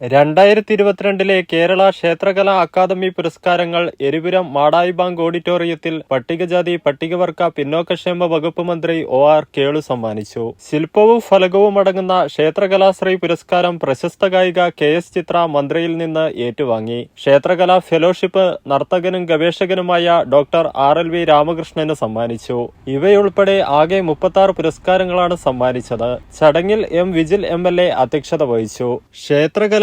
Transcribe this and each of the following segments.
രണ്ടായിരത്തി ഇരുപത്തിരണ്ടിലെ കേരള ക്ഷേത്രകലാ അക്കാദമി പുരസ്കാരങ്ങൾ എരിപുരം മാടായി ബാങ്ക് ഓഡിറ്റോറിയത്തിൽ പട്ടികജാതി പട്ടികവർഗ പിന്നോക്കക്ഷേമ വകുപ്പ് മന്ത്രി ഒ ആർ കേളു സമ്മാനിച്ചു. ശില്പവും ഫലകവും അടങ്ങുന്ന ക്ഷേത്രകലാശ്രീ പുരസ്കാരം പ്രശസ്ത ഗായിക കെ എസ് ചിത്ര മന്ത്രിയിൽ നിന്ന് ഏറ്റുവാങ്ങി. ക്ഷേത്രകലാ ഫെലോഷിപ്പ് നർത്തകനും ഗവേഷകനുമായ ഡോക്ടർ ആർ എൽ വി രാമകൃഷ്ണന് സമ്മാനിച്ചു. ഇവയുൾപ്പെടെ ആകെ മുപ്പത്തി പുരസ്കാരങ്ങളാണ് സമ്മാനിച്ചത്. ചടങ്ങിൽ M Vijil M L A അധ്യക്ഷത വഹിച്ചു.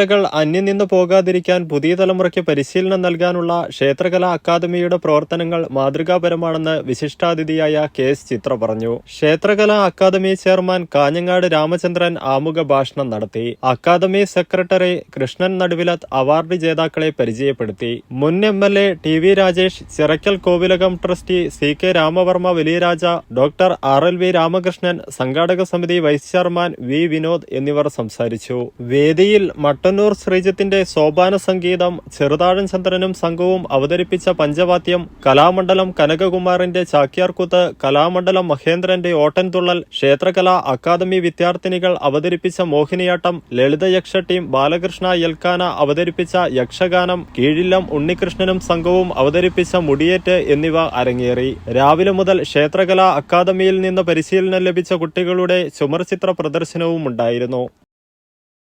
ക്ഷേത്രകലകൾ അന്യം നിന്ന് പോകാതിരിക്കാൻ പുതിയ തലമുറയ്ക്ക് പരിശീലനം നൽകാനുള്ള ക്ഷേത്രകലാ അക്കാദമിയുടെ പ്രവർത്തനങ്ങൾ മാതൃകാപരമാണെന്ന് വിശിഷ്ടാതിഥിയായ കെ എസ് ചിത്ര പറഞ്ഞു. ക്ഷേത്രകലാ അക്കാദമി ചെയർമാൻ കാഞ്ഞങ്ങാട് രാമചന്ദ്രൻ ആമുഖ ഭാഷണം നടത്തി. Academy secretary Krishnan Naduvilath award ജേതാക്കളെ പരിചയപ്പെടുത്തി. മുൻ M L A T V Rajesh Chirakkal Kovilakam trustee C K Ramavarma Valiyaraja doctor R L V Ramakrishnan സംഘാടക സമിതി വൈസ് ചെയർമാൻ വി വിനോദ് എന്നിവർ സംസാരിച്ചു. വേദിയിൽ മട്ടന്നൂർ ശ്രീജിത്തിന്റെ സോപാന സംഗീതം ചെറുതാഴൻ ചന്ദ്രനും സംഘവും അവതരിപ്പിച്ച പഞ്ചവാദ്യം കലാമണ്ഡലം കനകകുമാറിന്റെ ചാക്യാർകൂത്ത് കലാമണ്ഡലം മഹേന്ദ്രന്റെ ഓട്ടൻതുള്ളൽ ക്ഷേത്രകലാ അക്കാദമി വിദ്യാർത്ഥിനികൾ അവതരിപ്പിച്ച മോഹിനിയാട്ടം ലളിത യക്ഷ ടീം ബാലകൃഷ്ണ യൽക്കാന അവതരിപ്പിച്ച യക്ഷഗാനം കീഴില്ലം ഉണ്ണികൃഷ്ണനും സംഘവും അവതരിപ്പിച്ച മുടിയേറ്റ് എന്നിവ അരങ്ങേറി. രാവിലെ മുതൽ ക്ഷേത്രകലാ അക്കാദമിയിൽ നിന്ന് പരിശീലനം ലഭിച്ച കുട്ടികളുടെ ചുമർചിത്ര പ്രദർശനവും ഉണ്ടായിരുന്നു